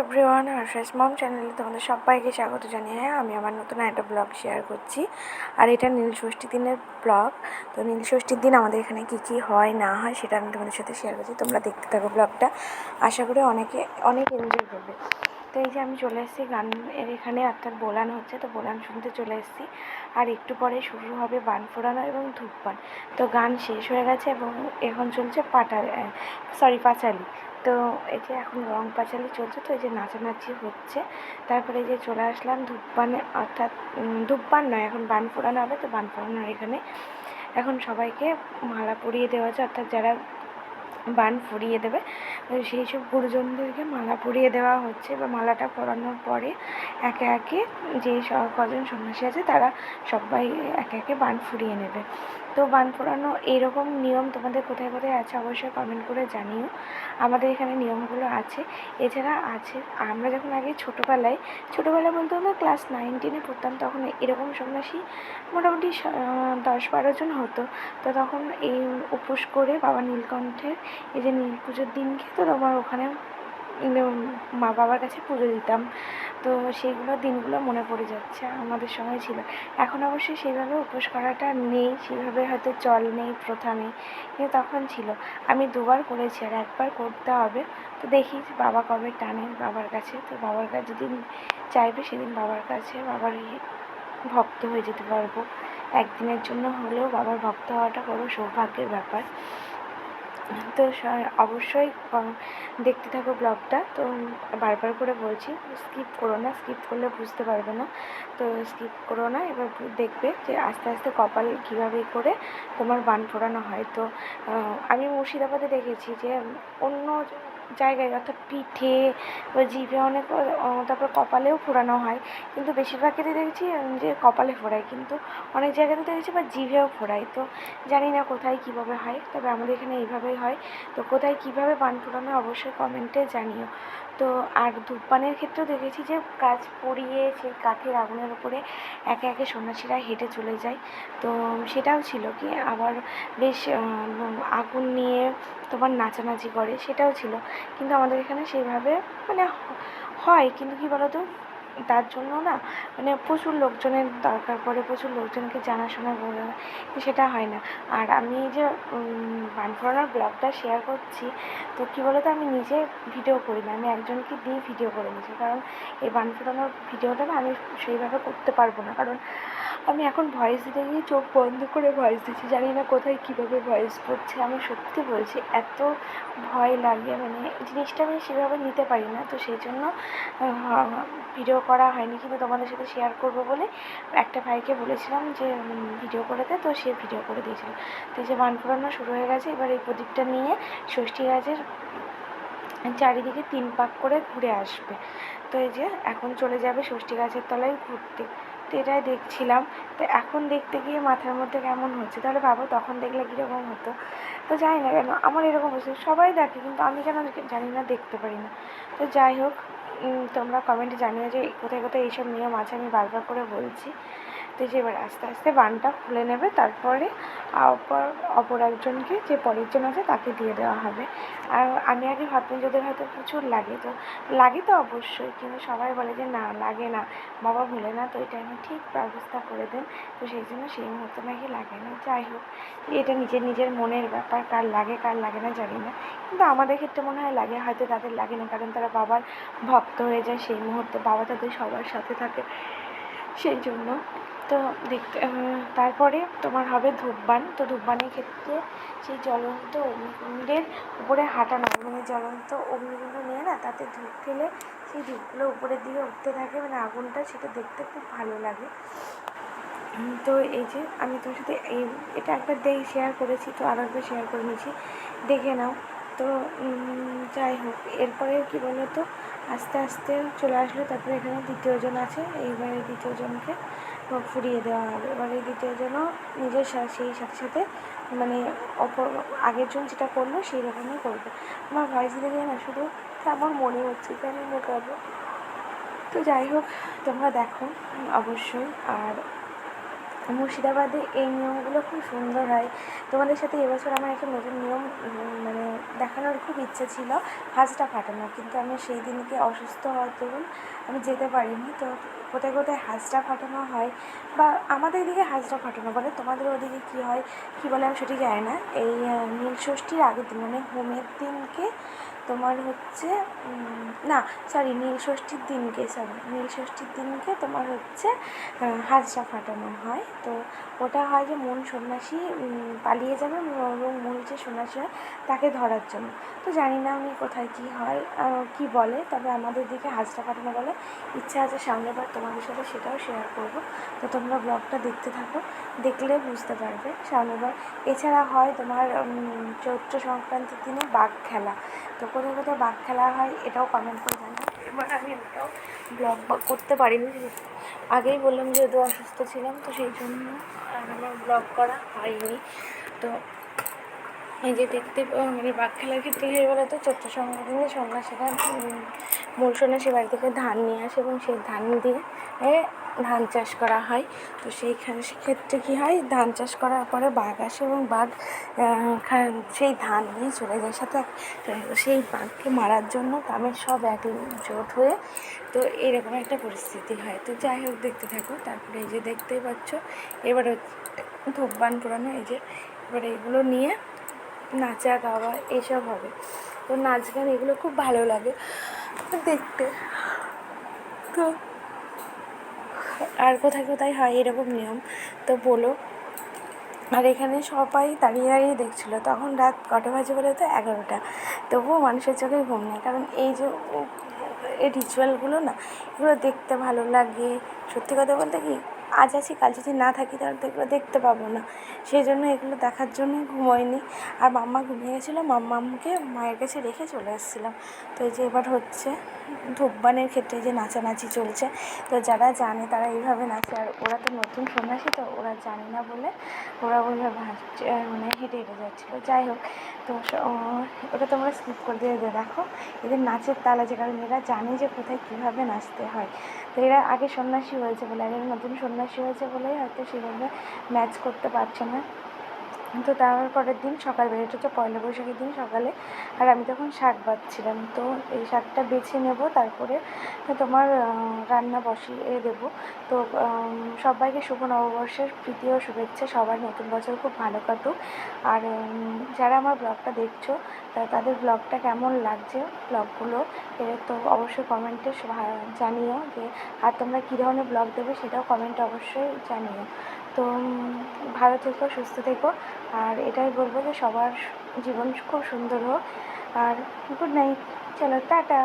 Everyone fresh মম চ্যানেলে তোমাদের সবাইকে স্বাগত জানিয়ে হ্যাঁ আমি আমার নতুন একটা ব্লগ শেয়ার করছি। আর এটা নীল ষষ্ঠী দিনের ব্লগ। তো নীল ষষ্ঠীর দিন আমাদের এখানে কী কী হয়, না হয়, সেটা আমি তোমাদের সাথে শেয়ার করছি। তোমরা দেখতে থাকো ব্লগটা। আশা করি অনেকে, অনেক এনজয় করবে। তো এই যে আমি চলে এসেছি, গান এর এখানে অর্থাৎ বোলান হচ্ছে, তো বোলান শুনতে চলে এসেছি। আর একটু পরে শুরু হবে বান ফোড়ানো এবং ধূপবান। তো গান শেষ হয়ে গেছে এবং এখন চলছে পাটা সরি পাঁচালি। তো এই যে এখন রং পাঁচালি চলছে, তো এই যে নাচানাচি হচ্ছে। তারপরে এই যে চলে আসলাম ধূপবানে, অর্থাৎ ধূপবান নয়, এখন বান ফোড়ানো হবে, তো বান ফোড়ানোর এখানে এখন সবাইকে মালা পরিয়ে দেওয়া আছে। অর্থাৎ যারা বান ফুরিয়ে দেবে। সেই সব গুরুজনদেরকে মালা পরিয়ে দেওয়া হচ্ছে বা মালাটা পরানোর পরে একে একে যে কজন সন্ন্যাসী আছে তারা সবাই একে একে বান ফুরিয়ে নেবে। তো বান ফোড়ানো এইরকম নিয়ম তোমাদের কোথায় কোথায় আছে অবশ্যই কমেন্ট করে জানিও। আমাদের এখানে নিয়মগুলো আছে। এছাড়া আছে, আমরা যখন আগে ছোটোবেলায় ছোটোবেলায় বলতে আমরা ক্লাস নাইন টেনে পড়তাম, তখন এরকম সন্ন্যাসী মোটামুটি দশ বারো জন হতো। তো তখন এই উপোস করে বাবা নীলকণ্ঠের এই যে নীল পুজোর দিনকে তো তোমার ওখানে মা বাবার কাছে পুজো দিতাম। তো সেইগুলো দিনগুলো মনে পড়ে যাচ্ছে, আমাদের সময় ছিল। এখন অবশ্যই সেইভাবে উপোস করাটা নেই সেভাবে হয়তো চল নেই, প্রথা নেই, কিন্তু তখন ছিল। আমি দুবার করেছি আর একবার করতে হবে। তো দেখি বাবা কবে টানে বাবার কাছে। তো বাবার কাছে যেদিন চাইবে সেদিন বাবার কাছে বাবার ভক্ত হয়ে যেতে পারব। একদিনের জন্য হলেও বাবার ভক্ত হওয়াটা বড় সৌভাগ্যের ব্যাপার। তো অবশ্যই দেখতে থাকো ব্লগটা। তো বারবার করে বলছি স্কিপ করো না স্কিপ করলে বুঝতে পারবে না। তো স্কিপ করো না, এবার দেখবে যে আস্তে আস্তে কপাল কীভাবে করে তোমার বান ফোড়ানো হয়। তো আমি মুর্শিদাবাদে দেখেছি যে অন্য জায়গায় অর্থাৎ পিঠে বা জিভে অনেক তারপর কপালেও ফোরানো হয়। কিন্তু বেশিরভাগ ক্ষেত্রে দেখেছি যে কপালে ফোরায়, কিন্তু অনেক জায়গাতে দেখেছি বা জিভেও ফোড়ায় তো জানি না কোথায় কীভাবে হয়, তবে আমাদের এখানে এইভাবেই হয়। তো কোথায় কীভাবে বান ফোরানো অবশ্যই কমেন্টে জানিও। তো আর ধূপপানের ক্ষেত্রেও দেখেছি যে কাজ পড়িয়ে সেই কাঠের আগুনের উপরে একে একে সন্ন্যাসীরা হেঁটে চলে যায়। তো সেটাও ছিল কি আবার বেশ আগুন নিয়ে তোমার নাচানাচি করে সেটাও ছিল। কিন্তু আমাদের এখানে সেইভাবে মানে হয়, কিন্তু কী বলতো তার জন্য না মানে প্রচুর লোকজনের দরকার পড়ে প্রচুর লোকজনকে জানাশোনা করে তো সেটা হয় না। আর আমি যে উম, বান ফোড়ানোর ব্লগটা শেয়ার করছি তো কী বলতো আমি নিজে ভিডিও করি না আমি একজনকে দিয়ে ভিডিও করে নিয়েছি। কারণ এই বান ফোড়ানোর ভিডিওটা না আমি সেইভাবে করতে পারব না। কারণ আমি এখন ভয়েস দিতে গিয়ে চোখ বন্ধ করে ভয়েস দিচ্ছি জানি না কোথায় কীভাবে ভয়েস পড়ছে আমি সত্যি বলছি এত ভয় লাগে মানে জিনিসটা আমি সেভাবে নিতে পারি না। তো সেই জন্য ভিডিও করা হয়নি, কিন্তু তোমাদের সাথে শেয়ার করব বলে একটা ভাইকে বলেছিলাম যে ভিডিও করে দে, তো সে ভিডিও করে দিয়েছিল। তো যে বান ফোড়ানো শুরু হয়ে গেছে, এবার এই প্রদীপটা নিয়ে ষষ্ঠী গাছের চারিদিকে তিন পাক করে ঘুরে আসবে। তো এই যে এখন চলে যাবে ষষ্ঠী গাছের তলায় ঘুরতে। তো এটাই দেখছিলাম। তো এখন দেখতে গিয়ে মাথার মধ্যে কেমন হচ্ছে? তাহলে ভাবো, তখন দেখলে কীরকম হতো? তো জানি না কেন, আমার এরকম হচ্ছে সবাই দেখে, কিন্তু আমি কেন জানি না, দেখতে পারি না। তো যাই হোক তোমরা কমেন্টে জানিও যে কোথায় কোথায় এইসব নিয়ম আছে আমি বারবার করে বলছি। তো যে এবার আস্তে আস্তে বানটা খুলে নেবে, তারপরে অপর অপর একজনকে যে পরের জন আছে তাকে দিয়ে দেওয়া হবে। আর আমি আগে ভাবতাম যে ওদের হয়তো প্রচুর লাগে, তো লাগে তো অবশ্যই, কিন্তু সবাই বলে যে না, লাগে না। বাবা ভুলে না, তো এটা আমি ঠিক ব্যবস্থা করে দেন। তো সেই জন্য সেই মুহূর্তে নাকি লাগে না। যাই হোক, এটা নিজের নিজের মনের ব্যাপার, কার লাগে কার লাগে না জানি না। কিন্তু আমাদের ক্ষেত্রে মনে হয় লাগে, হয়তো তাদের লাগে না, কারণ তারা বাবার ভক্ত হয়ে যায় সেই মুহূর্তে, বাবা তাদের সবার সাথে থাকে। সেই জন্য তো দেখতে তারপরে তোমার হবে ধূপবান। তো ধূপবানের ক্ষেত্রে সেই জ্বলন্ত অগ্নিকুণ্ডের উপরে হাঁটানো। মানে জ্বলন্ত অগ্নিকুণ্ড নিয়ে না তাতে ধূপ ফেলে সেই ধূপগুলো উপরের দিকে উঠতে থাকে। মানে আগুনটা সেটা দেখতে খুব ভালো লাগে। তো এই যে আমি তোমার সাথে এই, এটা একবার দেখে শেয়ার করেছি, তো আরও একবার শেয়ার করে নিয়েছি। দেখে নাও। তো যাই হোক, এরপরে কী বলো তো আস্তে আস্তে চলে আসলো। তারপরে এখানে দ্বিতীয়জন আছে। এইবারে দ্বিতীয়জনকে ফুরিয়ে দেওয়া হবে। এবারে যেন নিজের সেই সাথে সাথে মানে অপর, আগের জন যেটা করল সেই রকমই করবে। আমার ভয়েস দেখে না শুধু আমার মনে হচ্ছে যে আমি মোটাবো তো যাই হোক, তোমরা দেখো অবশ্যই। আর মুর্শিদাবাদে এই নিয়মগুলো খুব সুন্দর হয়। তোমাদের সাথে এবছর আমার একটা নতুন নিয়ম মানে দেখানোর খুব ইচ্ছে ছিল হাঁসটা ফাটানো কিন্তু আমি সেই দিনকে অসুস্থ হওয়ার দরুন আমি যেতে পারিনি। তো কোথায় কোথায় হাঁসটা ফাটানো হয় বা আমাদের এদিকে হাঁসটা ফাটানো বলে, তোমাদের ওদিকে কী হয়, কী বলে আমি সেটি জানি না। এই নীল ষষ্ঠীর আগের দিন মানে হোমের দিনকে তোমার হচ্ছে না সরি নীল ষষ্ঠীর দিনকে সরি নীল ষষ্ঠীর দিনকে তোমার হচ্ছে হাঁসটা ফাটানো হয়। তো ওটা হয় যে মন সন্ন্যাসী পালিয়ে যাবে এবং মূল যে সন্ন্যাসী হয় তাকে ধরার জন্য। তো জানি না আমি কোথায় কী হয় কী বলে, তবে আমাদের দিকে হাঁসটা ফাটানো বলে ইচ্ছা আছে সামনের বার তোমাদের সাথে সেটাও শেয়ার করব। তো তোমরা ব্লগটা দেখতে থাকো, দেখলে বুঝতে পারবে সামনের বার। এছাড়া হয় তোমার চৈত্র সংক্রান্তির দিনে বাঘ খেলা। তো কোথাও কোথাও বাঘ খেলা হয় এটাও কমেন্ট করে জানা এবার আমি এটাও ব্লগ করতে পারিনি আগেই বললাম যেহেতু অসুস্থ ছিলাম, তো সেই জন্য আমার ব্লগ করা হয়নি। তো এই যে দেখতে মানে বাঘ খেলার ক্ষেত্রে এবারে তো চৈত্র সংক্রান্তিতে সন্ন্যাসীরা মূল সন্ন্যাসী বাড়ি থেকে ধান নিয়ে আসে এবং সেই ধান দিয়ে ধান চাষ করা হয়। তো সেইখানে, সেক্ষেত্রে কী হয়, ধান চাষ করার পরে বাঘ আসে এবং বাঘ সেই ধান নিয়ে চলে যায় সাথে সেই বাঘকে মারার জন্য গ্রামের সব এক জোট হয়ে, তো এরকম একটা পরিস্থিতি হয়। তো যাই হোক, দেখতে থাকো। তারপরে এই যে দেখতেই পাচ্ছ, এবার ধূপবান পুরানো এই যে, এবার এগুলো নিয়ে নাচা গাওয়া এসব হবে। তো নাচ গান এগুলো খুব ভালো লাগে। দেখতে। তো আর কোথায় কোথায় হয় এরকম নিয়ম? তো বলো। আর এখানে সবাই দাঁড়িয়ে দাঁড়িয়ে দেখছিলো। তখন রাত কটা বাজে বলে তো? এগারোটা। তবুও মানুষের চোখে ঘুম নেই। কারণ এই যে এই রিচুয়ালগুলো না, এগুলো দেখতে ভালো লাগে। সত্যি কথা বলতে কি আজ আছি, কাল যদি না থাকি তাহলে তো এগুলো দেখতে পাবো না। সেই জন্য এগুলো দেখার জন্য ঘুমোয়নি আর মাম্মা ঘুমিয়ে গেছিল, মাম্মামকে মায়ের কাছে রেখে চলে এসেছিলাম তো এই যে এবার হচ্ছে ধূপবানের ক্ষেত্রে যে নাচানাচি চলছে, তো যারা জানে তারা এইভাবে নাচে। আর ওরা তো নতুন সন্ন্যাসী, তো ওরা জানে না বলে ওরা ওইভাবে হাঁটছে মানে হেঁটে হেঁটে যাচ্ছিল। যাই হোক, তো ওটা তোমরা স্কিপ করে দিয়ে দিয়ে দেখো, এদের নাচের তাল আছে কারণ এরা জানে যে কোথায় কীভাবে নাচতে হয়। তো এরা আগে সন্ন্যাসী হয়েছে বলে, আগে নতুন সন্ন্যাসী হয়েছে বলেই হয়তো সেভাবে ম্যাচ করতে পারছে না। তো তার পরের দিন সকাল বেরোতে হচ্ছে পয়লা বৈশাখের দিন সকালে। আর আমি তখন শাক বাছছিলাম তো এই শাকটা বেছে নেব, তারপরে তোমার রান্না বসিয়ে দেবো। তো সবাইকে শুভ নববর্ষের প্রীতি ও শুভেচ্ছা। সবার নতুন বছর খুব ভালো কাটুক। আর যারা আমার ব্লগটা দেখছ তাদের ব্লগটা কেমন লাগছে ব্লগগুলো এ তো অবশ্যই কমেন্টে জানিও যে, আর তোমরা কী ধরনের ব্লগ দেবে সেটাও কমেন্টে অবশ্যই জানিও। তো ভালো থেকো, সুস্থ থেকো। আর এটাই বলব যে সবার জীবন খুব সুন্দর হোক। আর গুড নাইট চলো, টাটা।